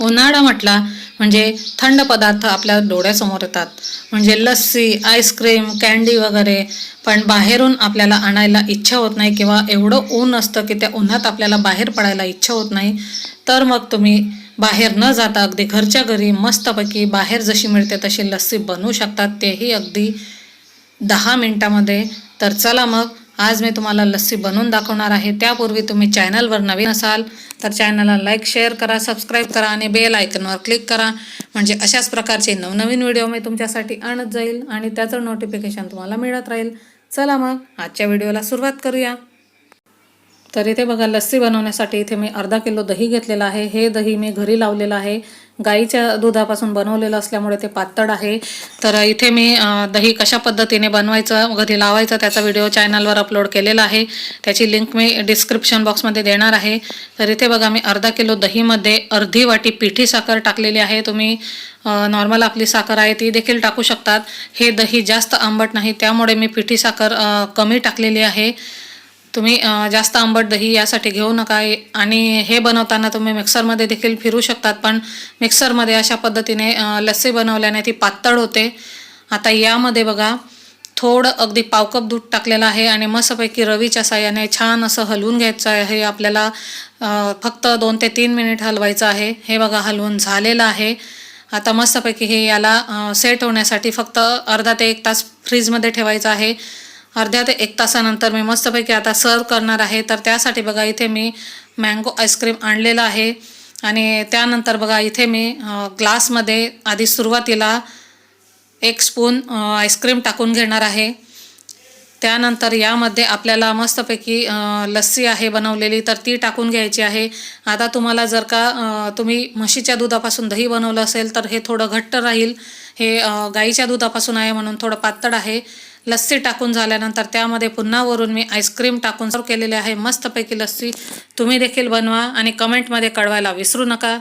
उन्हाळा म्हटला म्हणजे थंड पदार्थ आपल्या डोळ्यासमोर येतात. म्हणजे लस्सी आईस्क्रीम कॅन्डी वगैरे. पण बाहेरून आपल्याला आणायला इच्छा होत नाही किंवा एवढं ऊन असतं की त्या उन्हात आपल्याला बाहेर पडायला इच्छा होत नाही. तर मग तुम्ही बाहेर न जाता अगदी घरच्या घरी मस्तपैकी बाहेर जशी मिळते तशी लस्सी बनवू शकतात तेही अगदी दहा मिनटामध्ये. तर चला मग आज मी तुम्हाला लस्सी बनवून दाखवणार आहे. त्यापूर्वी तुम्ही चॅनलवर नवीन असाल तर चॅनलला लाईक शेअर करा सबस्क्राईब करा आणि बेल आयकनवर क्लिक करा. म्हणजे अशाच प्रकारचे नवनवीन व्हिडिओ मी तुमच्यासाठी आणत जाईल आणि त्याचं नोटिफिकेशन तुम्हाला मिळत राहील. चला मग आजच्या व्हिडिओला सुरुवात करूया. तर इथे बघा लस्सी बनवण्यासाठी इथे मी अर्धा किलो दही घेतलेलं आहे. हे दही मी घरी लावलेलं आहे. गाईच्या दुधापासून बनवलेलं असल्यामुळे ते पातळ आहे. तर इथे मी दही कशा पद्धतीने बनवायचं घरी लावायचं त्याचा व्हिडिओ चॅनलवर अपलोड केलेला आहे. त्याची लिंक मी डिस्क्रिप्शन बॉक्समध्ये देणार आहे. तर इथे बघा मी अर्धा किलो दहीमध्ये अर्धी वाटी पिठी साखर टाकलेली आहे. तुम्ही नॉर्मल आपली साखर आहे ती देखील टाकू शकतात. हे दही जास्त आंबट नाही त्यामुळे मी पिठी साखर कमी टाकलेली आहे. तुम्ही जास्त आंबट दही यासाठी घेऊ नका. आणि हे बनवताना तुम्ही मिक्सरमध्ये देखील फिरू शकतात पण मिक्सरमध्ये अशा पद्धतीने लस्सी बनवल्याने ती पातळ होते. आता यामध्ये बघा थोडं अगदी पावकप दूध टाकलेलं आहे आणि मस्तपैकी रवीच्या साह्याने छान असं हलवून घ्यायचं आहे. आपल्याला फक्त दोन ते तीन मिनिट हलवायचं आहे. हे बघा हलवून झालेलं आहे. आता मस्तपैकी हे याला सेट होण्यासाठी फक्त अर्धा ते एक तास फ्रीजमध्ये ठेवायचं आहे. अर्ध्या ते एक तासानंतर मी मस्तपैकी आता सर्व करणार आहे. तर त्यासाठी बघा इथे मी मँगो आईस्क्रीम आणलेलं आहे. आणि त्यानंतर बघा इथे मी ग्लासमध्ये आधी सुरुवातीला एक स्पून आईस्क्रीम टाकून घेणार आहे. त्यानंतर यामध्ये आपल्याला मस्तपैकी लस्सी आहे बनवलेली तर ती टाकून घ्यायची आहे. आता तुम्हाला जर का तुम्ही म्हशीच्या दुधापासून दही बनवलं असेल तर हे थोडं घट्ट राहील. हे गाईच्या दुधापासून आहे म्हणून थोडं पातळ आहे. लस्सी टाकून झाल्यानंतर त्यामध्ये पुन्हा वरून मी आईस्क्रीम टाकून सर्व केलेले आहे. मस्तपैकी लस्सी तुम्ही देखील बनवा आणि कमेंटमध्ये कळवायला विसरू नका.